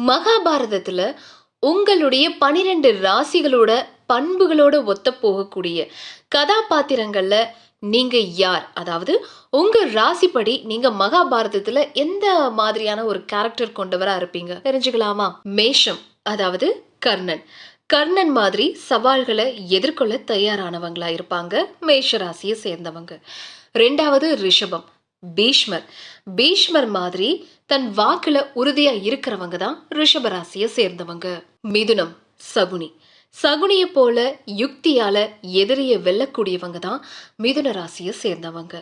மகாபாரதத்துல உங்களுடைய பனிரெண்டு ராசிகளோட பண்புகளோட ஒத்த போகக்கூடிய கதாபாத்திரங்கள்ல நீங்க யார்? அதாவது உங்க ராசிப்படி நீங்க மகாபாரதத்துல எந்த மாதிரியான ஒரு கேரக்டர் கொண்டவரா இருப்பீங்க? தெரிஞ்சுக்கலாமா? மேஷம் அதாவது கர்ணன். கர்ணன் மாதிரி சவால்களை எதிர்கொள்ள தயாரானவங்களா இருப்பாங்க. மேஷ ராசியை சேர்ந்தவங்க. ரெண்டாவது ரிஷபம். பீஷ்மர். பீஷ்மர் மாதிரி தன் வாக்குல உறுதியா இருக்கிறவங்க தான் ரிஷபராசியை சேர்ந்தவங்க. மிதுனம் சகுனி. சகுனிய போல யுக்தியால எதிரிய வெல்லக்கூடியவங்க தான் மிதுன ராசியை சேர்ந்தவங்க.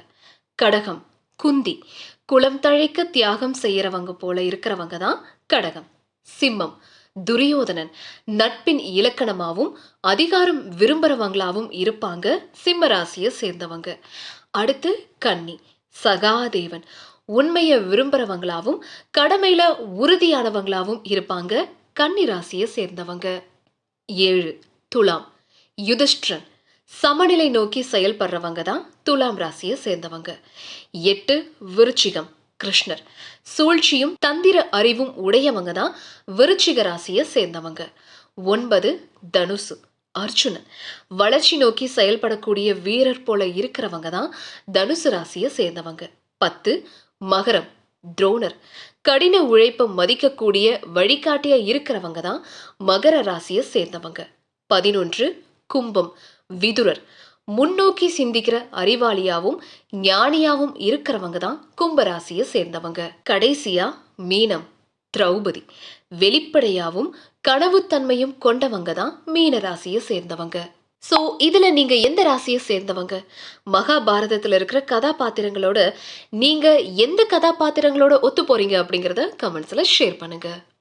கடகம் குந்தி. குளம் தழைக்க தியாகம் செய்யறவங்க போல இருக்கிறவங்க தான் கடகம். சிம்மம் துரியோதனன். நட்பின் இலக்கணமாகவும் அதிகாரம் விரும்புறவங்களாவும் இருப்பாங்க சிம்ம ராசியை சேர்ந்தவங்க. அடுத்து கன்னி. சகாதேவன். உண்மையை விரும்புறவங்களாவும் கடமையில உறுதியானவங்களாவும் இருப்பாங்க கன்னிராசியை சேர்ந்தவங்க. ஏழு துலாம். யுதிஷ்டிரன். சமநிலை நோக்கி செயல்படுறவங்க தான் துலாம் ராசியை சேர்ந்தவங்க. எட்டு விருச்சிகம். கிருஷ்ணர். சூழ்ச்சியும் தந்திர அறிவும் உடையவங்க தான் விருச்சிக ராசியை சேர்ந்தவங்க. ஒன்பது தனுசு. அர்ஜுனன். வளர்ச்சி நோக்கி செயல்படக்கூடிய வீரர் போல இருக்கிறவங்க தான் தனுசு ராசியை சேர்ந்தவங்க. பத்து மகரம் துரோணர். கடின உழைப்பை மதிக்கக்கூடிய வழிகாட்டியா இருக்கிறவங்க தான் மகர ராசியை சேர்ந்தவங்க. பதினொன்று கும்பம் விதுரர். முன்னோக்கி சிந்திக்கிற அறிவாளியாவும் ஞானியாவும் இருக்கிறவங்க தான் கும்பராசியை சேர்ந்தவங்க. கடைசியா மீனம். திரௌபதி. வெளிப்படையாவும் கனவுத்தன்மையும் கொண்டவங்க தான் மீன ராசியை சேர்ந்தவங்க. ஸோ இதில் நீங்கள் எந்த ராசியை சேர்ந்தவங்க? மகாபாரதத்தில் இருக்கிற கதாபாத்திரங்களோட நீங்கள் எந்த கதாபாத்திரங்களோட ஒத்து போகிறீங்க அப்படிங்கிறத கமெண்ட்ஸில் ஷேர் பண்ணுங்கள்